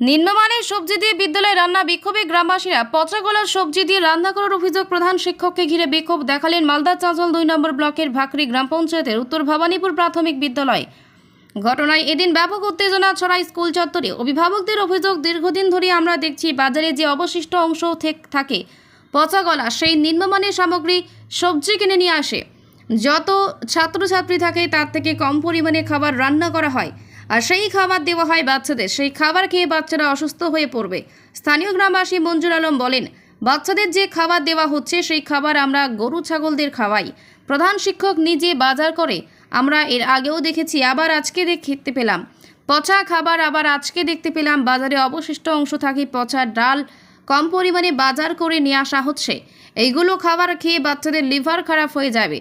নিম্নমানের সবজি দিয়ে বিদ্যালয়ে রান্না বিক্ষোভে গ্রামবাসীরা পচা গলার সবজি দিয়ে রান্না করার অভিযোগ প্রধান শিক্ষককে ঘিরে বিক্ষোভ দেখালেন মালদা চাঁচল দুই নম্বর ব্লকের ভাকরি গ্রাম পঞ্চায়েতের উত্তর ভবানীপুর প্রাথমিক বিদ্যালয়। ঘটনায় এদিন ব্যাপক উত্তেজনা ছড়ায় স্কুল চত্বরে। অভিভাবকদের অভিযোগ, দীর্ঘদিন ধরে আমরা দেখছি বাজারে যে অবশিষ্ট অংশ থেক- থাকে পচা গলা সেই নিম্নমানের সামগ্রী সবজি কিনে নিয়ে আসে। যত ছাত্রছাত্রী থাকে, তার থেকে কম পরিমাণে খাবার রান্না করা হয়। আর সেই খাবার দেওয়া হয় বাচ্চাদের। সেই খাবার খেয়ে বাচ্চারা অসুস্থ হয়ে পড়বে। স্থানীয় গ্রামবাসী মঞ্জুর আলম বলেন, বাচ্চাদের যে খাবার দেওয়া হচ্ছে, সেই খাবার আমরা গরু ছাগলদের খাওয়াই। প্রধান শিক্ষক নিজে বাজার করে। আমরা এর আগেও দেখেছি, আবার আজকে দেখতে পেলাম। পচা খাবার আবার আজকে দেখতে পেলাম। বাজারে অবশিষ্ট অংশ থাকে পচা ডাল। কম পরিমাণে বাজার করে নিয়ে আসা হচ্ছে। এইগুলো খাবার খেয়ে বাচ্চাদের লিভার খারাপ হয়ে যাবে।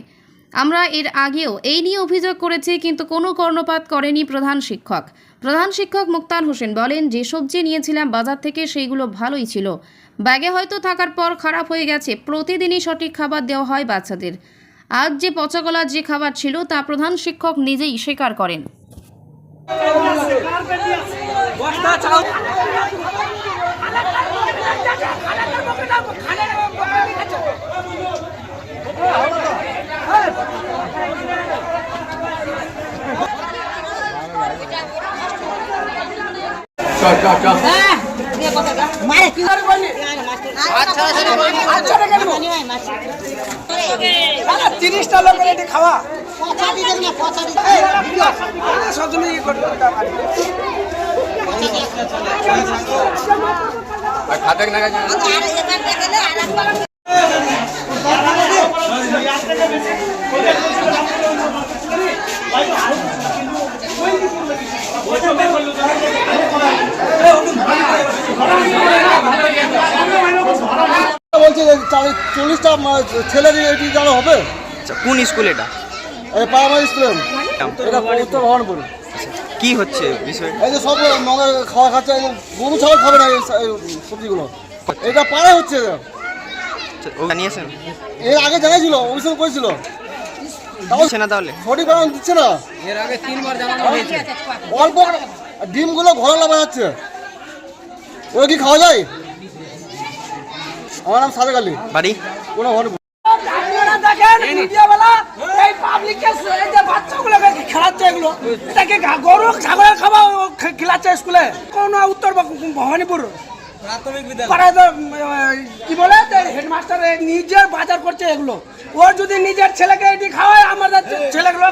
আমরা এর আগেও এই নিয়ে অভিযোগ করেছি, কিন্তু কোনো কর্ণপাত করেনি প্রধান শিক্ষক। প্রধান শিক্ষক মুক্তার হোসেন বলেন, যে সবজি নিয়েছিলাম বাজার থেকে সেইগুলো ভালোই ছিল। ব্যাগে হয়তো থাকার পর খারাপ হয়ে গেছে, প্রতিদিনই সঠিক খাবার দেওয়া হয় বাচ্চাদের। আজ যে পচাগলা যে খাবার ছিল, তা প্রধান শিক্ষক নিজেই স্বীকার করেন। চাল আচ্ছা আচ্ছা রে তিরিশটা লোকের এটি খাওয়া সবসময় ইয়ে এবার দেখালে আর একবার বলছে যে চালি- চল্লিশটা ছেলের এটি জানা হবে? আচ্ছা কোন স্কুল এটা? প্রাইমারি স্টুডেন্ট এটা উত্তর ভবানপুর কি হচ্ছে বিষয়? এই যে সব মগের খাওয়া খাচ্ছে এই যে গরু ছাগল খাবে না এই সবজিগুলো। এটা পাড়া হচ্ছে। ও জানিয়েছেন এর আগে জানাইছিল অভিযোগ করেছিল। দিচ্ছে না তাহলে? সঠিক বানান দিচ্ছে না। এর আগে তিনবার জানানো হয়েছে। অল্প ডিমগুলো ঘোলা লাভা যাচ্ছে। ওই কি খাওয়া যায়? আমার নাম সাদেক আলী। বাড়ি? কোনো ভবানীপুর? তো, উম, কি বলে? হেডমাস্টার নিজে বাজার করছে এগুলো। ও যদি নিজের ছেলেকে এটি খাওয়ায় আমাদের ছেলেগুলো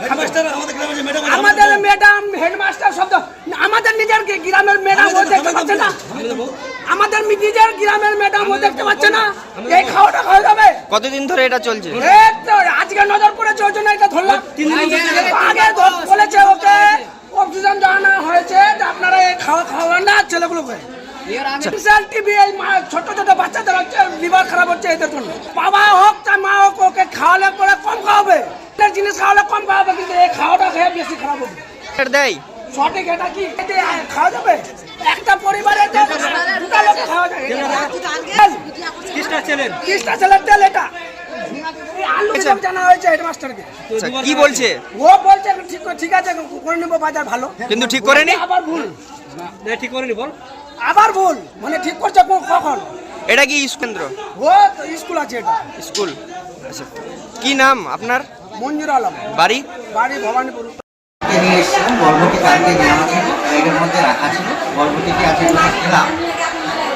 আমাদের ম্যাডাম হেডমাস্টার সব তো- আমাদের নিজের কি গ্রামের ম্যাডাম না? নিজের গ্রামের ম্যাডাম ও দেখতে পাচ্ছে না। এই খাওয়াটা খাওয়া যাবে? কতদিন ধরে এটা চলছে? তো আজকে নজর পড়েছে ওই জন্য এটা ধরলাম। আগে বলেছে ওকে অক্সিজেন জানা হয়েছে আপনারা এই খাওয়া খাওয়ান না ছেলেগুলোকে। স্পেশাল টিভি মা- ছোট ছোট বাচ্চাদের হচ্ছে লিভার খারাপ হচ্ছে এদের জন্য। বাবা হোক তার মা হোক ওকে খাওয়ালে পরে কম খাওয়াবে। জিনিস খাওয়ালে কম খাওয়াবে কিন্তু এই খাওয়াটা খেয়ে বেশি খারাপ হবে। দেয়। সঠিক এটা কি? খাওয়া যাবে? একটা পরিবারে দুটা লোকে খাওয়া যায়। কিসটা ছেলের তেল? এটা। এই আলু সব জানা হয়েছে হেডমাস্টারকে। কি বলছে? ও বলছে ঠিক ঠিক আছে করে নেব বাজার ভালো। কিন্তু ঠিক করেনি? আবার ভুল। ঠিক করেনি বল। আবার ভুল। মানে ঠিক করছে কখন? এটা কি কেন্দ্র ও স্কুল আছে এটা। স্কুল। আচ্ছা কি নাম আপনার? মঞ্জুর আলম। বাড়ি? বাড়ি ভবানীপুর। কে নিয়ে এসেছিলাম বরবটি কালকে নেওয়া ছিল ব্যাগের মধ্যে রাখা ছিল। আছে বলে খেলাম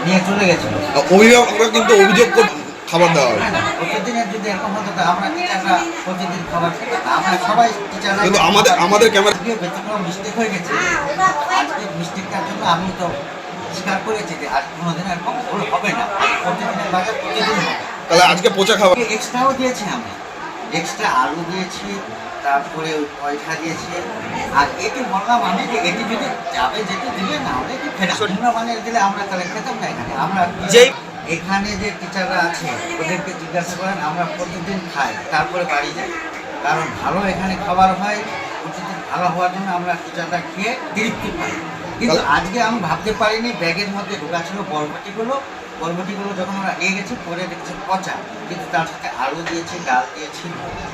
নিয়ে চলে গেছিল। অভিভাবকরা কিন্তু অভিযোগ খাবার দেওয়া হয়। প্রতিদিনের যদি এরকম হতো আমরা টিচাররা প্রতিদিন খাবার খেতাম আমরা সবাই টিচাররা কিন্তু আমাদের আমাদের ক্যামেরা আজকে ব্যতিক্রম মিস্টেক হয়ে গেছে। আজকে মিস্টেকটার জন্য আমি তো স্বীকার করেছি যে আর কোনোদিন এরকম ভুল হবে না। প্রতিদিনের বাজার প্রতিদিন হবে। তাহলে আজকে পচা খাবার এক্সট্রাও দিয়েছি আমি। এক্সট্রা আলু দিয়েছি তারপরে পয়সা দিয়েছে। আর এটি বললাম আমি যে এটি যদি যাবে যেটি দিবে না হলে মানে দিলে আমরা তাহলে খেতাম না এখানে। আমরা যেই- এখানে যে টিচাররা আছে ওদেরকে জিজ্ঞাসা করেন আমরা প্রতিদিন খাই তারপরে বাড়ি যাই। কারণ ভালো এখানে খাবার হয় প্রতিদিন ভালো হওয়ার জন্য আমরা টিচাররা খেয়ে তৃপ্তি পাই। কিন্তু আজকে আমি ভাবতে পারিনি ব্যাগের মধ্যে ঢোকা ছিল বরবটিগুলো। বরবটিগুলো যখন আমরা নিয়ে গেছি পরে দেখছি পচা। কিন্তু তার সাথে আলু দিয়েছি ডাল দিয়েছি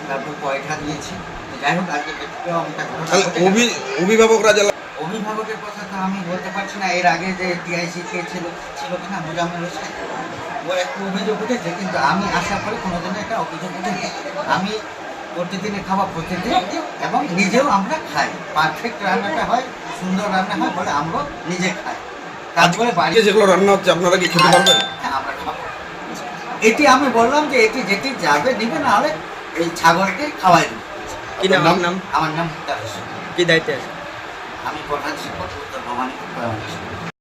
তারপর পয়সা দিয়েছি। যাই হোক আজকে তাহলে অভি- অভিভাবকরা যারা অভিভাবকের কথা তো আমি বলতে পারছি না এর আগে যে টিআইসি কে ছিল ছিল কিনা হোসেন ও একটু অভিযোগ উঠেছে কিন্তু আমি আশা করি কোনোদিনও একটা অভিযোগ উঠেনি। আমি প্রতিদিনে খাওয়া প্রতিদিন এবং নিজেও আমরা খাই। পারফেক্ট রান্নাটা হয় সুন্দর রান্না হয় বলে আমরা নিজে খাই। তারপরে বাড়ি আজকে যেগুলো রান্না হচ্ছে আপনারা কি খেতে পারবেন? হ্যাঁ, আমরা খাব। এটি আমি বললাম যে এটি যেটি যাবে নিবে না হলে এই ছাগলকে খাওয়াই দেবো। কি নাম নাম? নাম? আমার নাম কি দায়িত্বে আছে আমি প্রধান শিক্ষক উত্তর স্কুল।